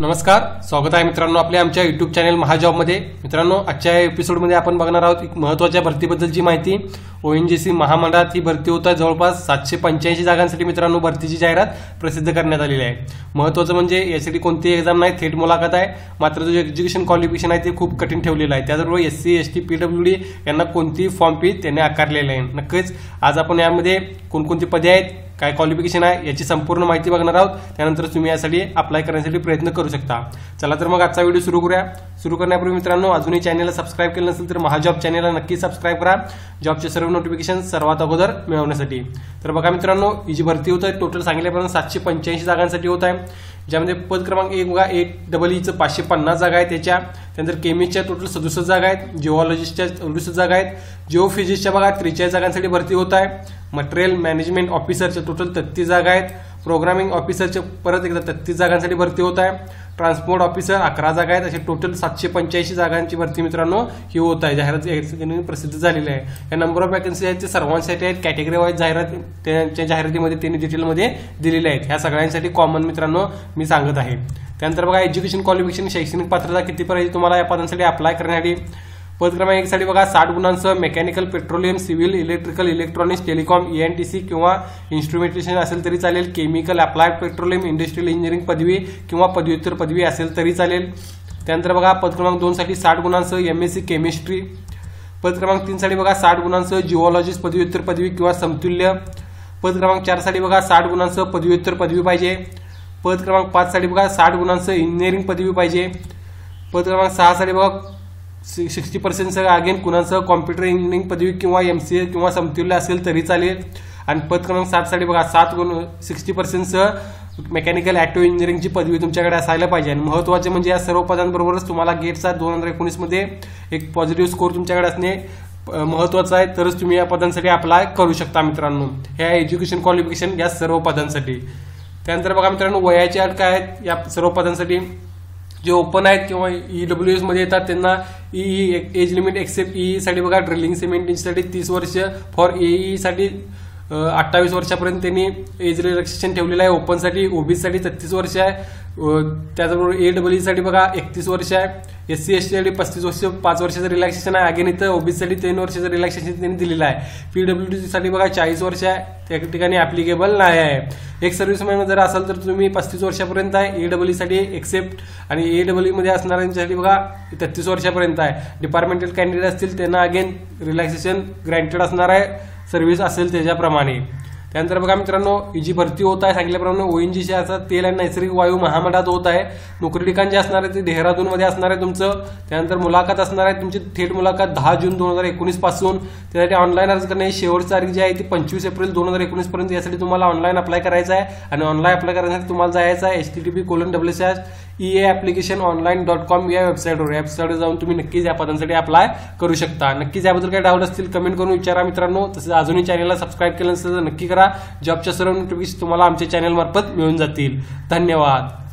नमस्कार स्वागत आहे मित्रांनो आपल्या आमच्या युट्यूब चॅनल महाजॉबमध्ये. मित्रांनो आजच्या एपिसोडमध्ये आपण बघणार आहोत एक महत्त्वाच्या भरतीबद्दलची माहिती. ओएनजीसी महामंडळात ही भरती होत आहे. जवळपास सातशे पंच्याऐंशी जागांसाठी मित्रांनो भरतीची जाहिरात प्रसिद्ध करण्यात आलेली आहे. महत्वाचं म्हणजे यासाठी कोणतीही एक्झाम नाही थेट मुलाखत आहे. मात्र जो एज्युकेशन क्वालिफिकेशन आहे ते खूप कठीण ठेवलेलं आहे. त्याचबरोबर S C S T PW D यांना कोणतीही फॉर्म फी त्यांनी आकारलेलं आहे. नक्कीच आज आपण यामध्ये कोणकोणती पदे आहेत काय क्वालिफिकेशन आहे याची संपूर्ण माहिती बघणार आहोत. त्यानंतर तुम्ही यासाठी अप्लाय करण्यासाठी प्रयत्न करू शकता. चला तर मग आजचा व्हिडिओ सुरू करूया. सुरू करण्यापूर्वी मित्रांनो अजूनही चॅनलला सबस्क्राईब केलं नसेल तर महाजॉब चॅनलला नक्की सबस्क्राईब करा. जॉबचे सर्व नोटिफिकेशन सर्वात अगोदर मिळवण्यासाठी. तर बघा मित्रांनो ही जी भरती होत आहे टोटल सांगितल्याप्रमाणे सातशे पंच्याऐंशी जागांसाठी होत आहे. ज्यामध्ये पद क्रमांक एक बघा एक डबल ईचं e पाचशे पन्नास जागा आहेत त्याच्या. त्यानंतर केमिस्टच्या टोटल सदुसष्ट जागा आहेत जिओलॉजिस्टच्या अडुसष्ट जागा आहेत जिओ फिजिक्सच्या बघा त्रेचाळीस जागांसाठी भरती होत आहे. मटेरियल मॅनेजमेंट ऑफिसरच्या टोटल तत्तीस जागा आहेत. प्रोग्रामिंग ऑफिसरच्या परत एकदा तत्तीस जागांसाठी भरती होत आहे. ट्रान्सपोर्ट ऑफिसर अकरा जागा आहेत. असे टोटल सातशे पंच्याऐंशी जागांची भरती मित्रांनो ही होत आहे. जाहिरात प्रसिद्ध झालेली आहे. या नंबर ऑफ वॅकन्सी आहेत ते सर्वांसाठी आहेत. कॅटेगरी वाईज जाहिरात त्यांच्या जाहिरातीमध्ये त्यांनी डिटेलमध्ये दिलेल्या आहेत. ह्या सगळ्यांसाठी कॉमन मित्रांनो मी सांगत आहे. त्यानंतर बघा एज्युकेशन क्वालिफिकेशन शैक्षणिक पात्रता किती पर्यंत तुम्हाला या पदांसाठी अप्लाय करण्यासाठी पद क्रमांक एक साठी बघा साठ गुणांसह mechanical petroleum civil electrical electronics telecom ENTC किंवा इन्स्ट्रुमेंटेशन असेल तरी चालेल. Chemical applied petroleum industrial engineering पदवी किंवा पदव्युत्तर पदवी असेल तरी चालेल. त्यानंतर बघा पद क्रमांक दोन साठी साठ गुणांसह एमएससी केमिस्ट्री पद क्रमांक तीन साठी बघा साठ गुणांसह जिओलॉजिस्ट पदव्युत्तर पदवी किंवा समतुल्य. पद क्रमांक चारसाठी बघा साठ गुणांसह पदव्युत्तर पदवी पाहिजे. पद क्रमांक पाच साठी बघा साठ गुणांसह इंजिनिअरिंग पदवी पाहिजे. पद क्रमांक सहा साठी बघा सिक्स्टी पर्सेंटसह अगेन कुणाचं कॉम्प्युटर इंजिनिअरिंग पदवी किंवा एम सी ए किंवा समतुल्य असेल तरी चालेल. आणि पद क्रमांक सात साठी बघा सात गुण सिक्स्टी पर्सेंटसह मेकॅनिकल ऍक्टिव्ह इंजिनिअरिंगची पदवी तुमच्याकडे असायला पाहिजे. आणि महत्त्वाचे म्हणजे या सर्व पदांबरोबरच तुम्हाला गेटचा दोन हजार एकोणीसमध्ये एक पॉझिटिव्ह स्कोर तुमच्याकडे असणे महत्वाचं आहे. तरच तुम्ही या पदांसाठी अप्लाय करू शकता मित्रांनो. ह्या एज्युकेशन क्वालिफिकेशन या सर्व पदांसाठी. त्यानंतर बघा मित्रांनो वयाची अट काय आहेत? या सर्व पदांसाठी जे ओपन आहेत किंवा ईडब्ल्यू डब्ल्यू मध्ये येतात त्यांना E age limit except E साठी बघा ड्रिलिंग सिमेंटिंगसाठी तीस वर्ष फॉर ई साठी अठ्ठावीस वर्षापर्यंत त्यांनी एज रिलॅक्सेशन ठेवलेलं आहे. ओपनसाठी ओबीसीसाठी तेहतीस वर्ष आहे. त्याचबरोबर ए डब्ल्यू साठी बघा एकतीस वर्ष आहे. एस सी एस टीसाठी पस्तीस वर्ष पाच वर्षाचं रिलॅक्सेशन आहे. अगेन इथं ओबीसीसाठी तीन वर्षाचं रिलॅक्सेशन त्यांनी दिलेलं आहे. पीडब्ल्यू डी बघा चाळीस वर्ष आहे. त्या ठिकाणी ॲप्लिकेबल नाही आहे. एक सर्व्हिसमॅन जर असाल तर तुम्ही पस्तीस वर्षापर्यंत आहे. एडब्ल्यू साठी एक्सेप्ट आणि ए डब्ल्यू मध्ये असणाऱ्यांसाठी बघा तेहतीस वर्षापर्यंत आहे. डिपार्टमेंटल कॅन्डिडेट असतील त्यांना अगेन रिलॅक्सेशन ग्रँटेड असणार आहे. सर्व्हिस असेल त्याच्याप्रमाणे. त्यानंतर बघा मित्रांनो ही जी भरती होत आहे सांगितल्याप्रमाणे ओएनजीसी असं तेल आणि नैसर्गिक वायू महामंडळात होत आहे. नोकरी ठिकाण जे असणार आहे ते देहरादूनमध्ये असणार आहे तुमचं. त्यानंतर मुलाखत असणार आहे तुमची थेट मुलाखत दहा जून दोन हजार एकोणीसपासून. त्यासाठी ऑनलाईन अर्ज करणे शेवटची तारीख जी आहे ती पंचवीस एप्रिल दोन हजार एकोणीस पर्यंत यासाठी तुम्हाला ऑनलाईन अप्लाय करायचं आहे. आणि ऑनलाईन अप्लाय करण्यासाठी तुम्हाला जायचं आहे H T T P colon W S E A application online dot com या वेबसाईटवर या वेबसाईटवर जाऊन तुम्ही नक्कीच या पदांसाठी अप्लाय करू शकता. नक्कीच याबद्दल काही डाऊट असतील कमेंट करून विचारा मित्रांनो. तसेच अजूनही चॅनलला सबस्क्राईब केलं नसेल तर नक्की करा. जॉबच्या सर्व नोटिफिकेशन तुम्हाला आमच्या चॅनलमार्फत मिळून जातील. धन्यवाद.